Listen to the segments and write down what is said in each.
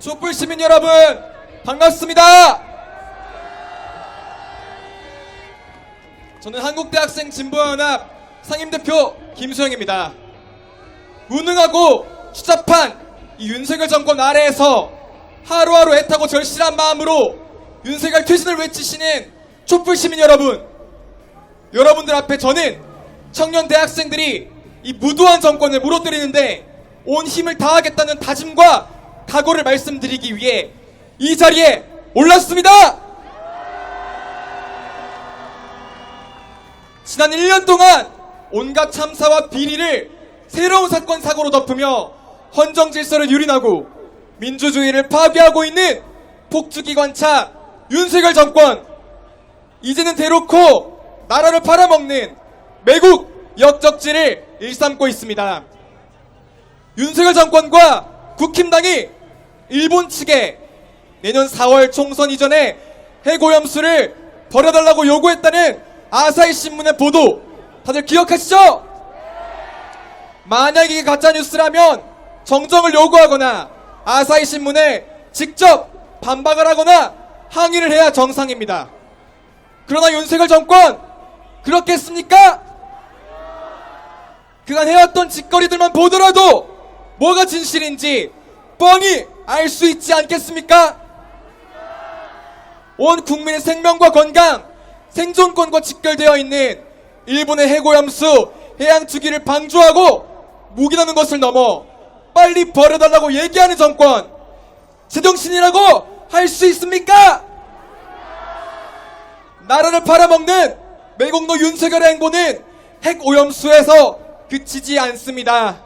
촛불 시민 여러분 반갑습니다. 저는 한국대학생 진보연합 상임대표 김수영입니다. 무능하고 추잡한 이 윤석열 정권 아래에서 하루하루 애타고 절실한 마음으로 윤석열 퇴진을 외치시는 촛불 시민 여러분 여러분들 앞에 저는 청년 대학생들이 이 무도한 정권을 무너뜨리는데 온 힘을 다하겠다는 다짐과 각오를 말씀드리기 위해 이 자리에 올랐습니다. 지난 1년 동안 온갖 참사와 비리를 새로운 사건 사고로 덮으며 헌정 질서를 유린하고 민주주의를 파괴하고 있는 폭주기관차 윤석열 정권 이제는 대놓고 나라를 팔아먹는 매국 역적지를 일삼고 있습니다. 윤석열 정권과 국힘당이 일본 측에 내년 4월 총선 이전에 해고염수를 버려달라고 요구했다는 아사히 신문의 보도 다들 기억하시죠? 만약 이게 가짜 뉴스라면 정정을 요구하거나 아사히 신문에 직접 반박을 하거나 항의를 해야 정상입니다. 그러나 윤석열 정권 그렇게 했습니까? 그간 해왔던 짓거리들만 보더라도 뭐가 진실인지 뻔히 알 수 있지 않겠습니까? 온 국민의 생명과 건강, 생존권과 직결되어 있는 일본의 해고염수 해양 투기를 방조하고 묵인하는 것을 넘어 빨리 버려달라고 얘기하는 정권 제정신이라고 할 수 있습니까? 나라를 팔아먹는 매국노 윤석열의 행보는 핵오염수에서 그치지 않습니다.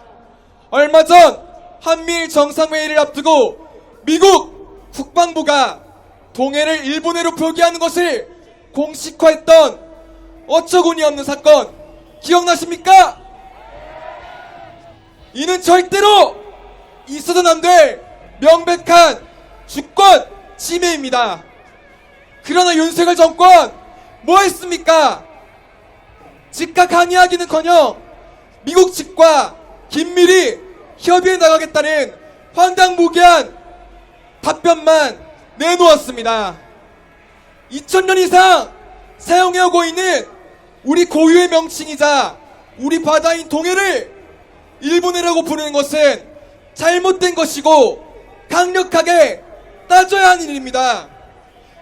얼마 전 한미일 정상회의를 앞두고 미국 국방부가 동해를 일본해로 표기하는 것을 공식화했던 어처구니 없는 사건 기억나십니까? 이는 절대로 있어서는 안 될 명백한 주권 침해입니다. 그러나 윤석열 정권 뭐 했습니까? 즉각 항의하기는커녕 미국 측과 긴밀히 협의해 나가겠다는 황당무계한 답변만 내놓았습니다. 2000년 이상 사용해오고 있는 우리 고유의 명칭이자 우리 바다인 동해를 일본해라고 부르는 것은 잘못된 것이고 강력하게 따져야 하는 일입니다.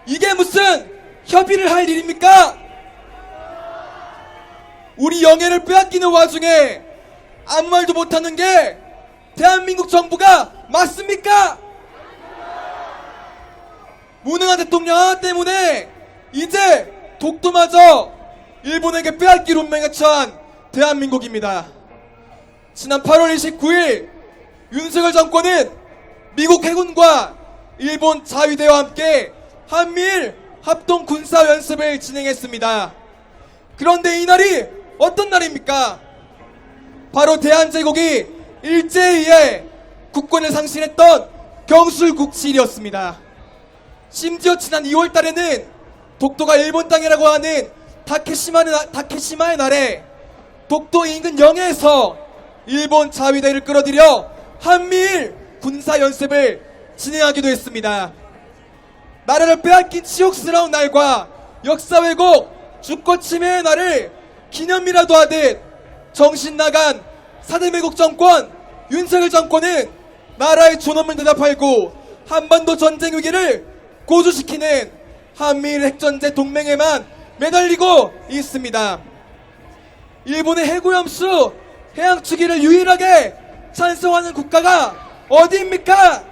이게 무슨 협의를 할 일입니까? 우리 영예를 빼앗기는 와중에 아무 말도 못하는 게 대한민국 정부가 맞습니까? 무능한 대통령 때문에 이제 독도마저 일본에게 빼앗길 운명에 처한 대한민국입니다. 지난 8월 29일 윤석열 정권은 미국 해군과 일본 자위대와 함께 한미일 합동 군사 연습을 진행했습니다. 그런데 이날이 어떤 날입니까? 바로 대한제국이 일제에 국권을 상실했던 경술국치일이었습니다. 심지어 지난 2월 달에는 독도가 일본 땅이라고 하는 다케시마의, 나- 다케시마의 날에 독도 인근 영해에서 일본 자위대를 끌어들여 한미일 군사 연습을 진행하기도 했습니다. 나라를 빼앗긴 치욕스러운 날과 역사 왜곡, 주권 침해의 날을 기념이라도 하듯 정신 나간 사대매국 정권 윤석열 정권은 나라의 존엄을 대답하고 한반도 전쟁 위기를 고조시키는 한미일 핵전제 동맹에만 매달리고 있습니다. 일본의 해구염수 해양 투기를 유일하게 찬성하는 국가가 어디입니까?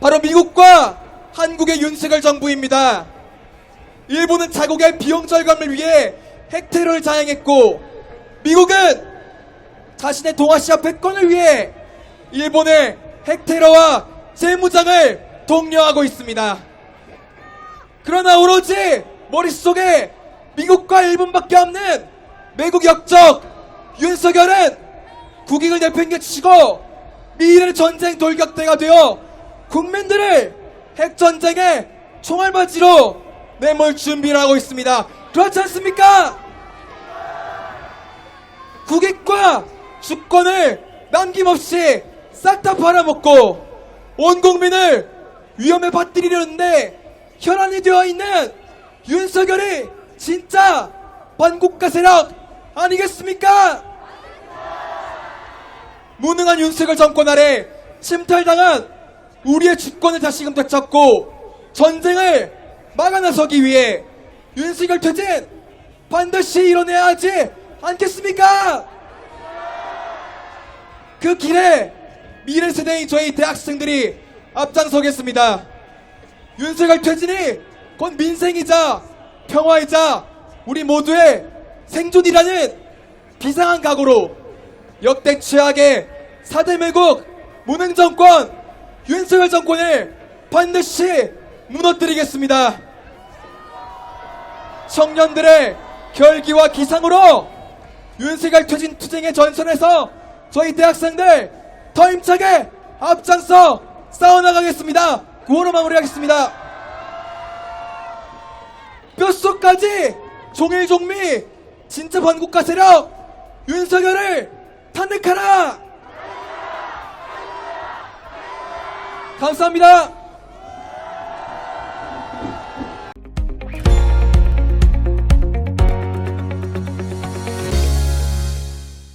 바로 미국과 한국의 윤석열 정부입니다. 일본은 자국의 비용 절감을 위해 핵테러를 자행했고 미국은 자신의 동아시아 패권을 위해 일본의 핵테러와 재무장을 독려하고 있습니다. 그러나 오로지 머릿속에 미국과 일본밖에 없는 매국 역적 윤석열은 국익을 내팽개치고 미래 전쟁 돌격대가 되어 국민들을 핵전쟁에 총알바지로 내몰 준비를 하고 있습니다. 그렇지 않습니까? 국익과 주권을 남김없이 싹 다 팔아먹고 온 국민을 위험에 빠뜨리려는데 혈안이 되어 있는 윤석열이 진짜 반국가 세력 아니겠습니까? 무능한 윤석열 정권 아래 침탈당한 우리의 주권을 다시금 되찾고 전쟁을 막아 나서기 위해 윤석열 퇴진 반드시 이뤄내야 하지 않겠습니까? 그 길에 미래 세대인 저희 대학생들이 앞장서겠습니다. 윤석열 퇴진이 곧 민생이자 평화이자 우리 모두의 생존이라는 비상한 각오로 역대 최악의 사대 매국 무능 정권 윤석열 정권을 반드시 무너뜨리겠습니다. 청년들의 결기와 기상으로 윤석열 퇴진 투쟁의 전선에서 저희 대학생들 더 힘차게 앞장서 싸워나가겠습니다. 구호로 마무리하겠습니다. 뼛속까지 종일종미 진짜 반국가 세력 윤석열을 탄핵하라! 감사합니다.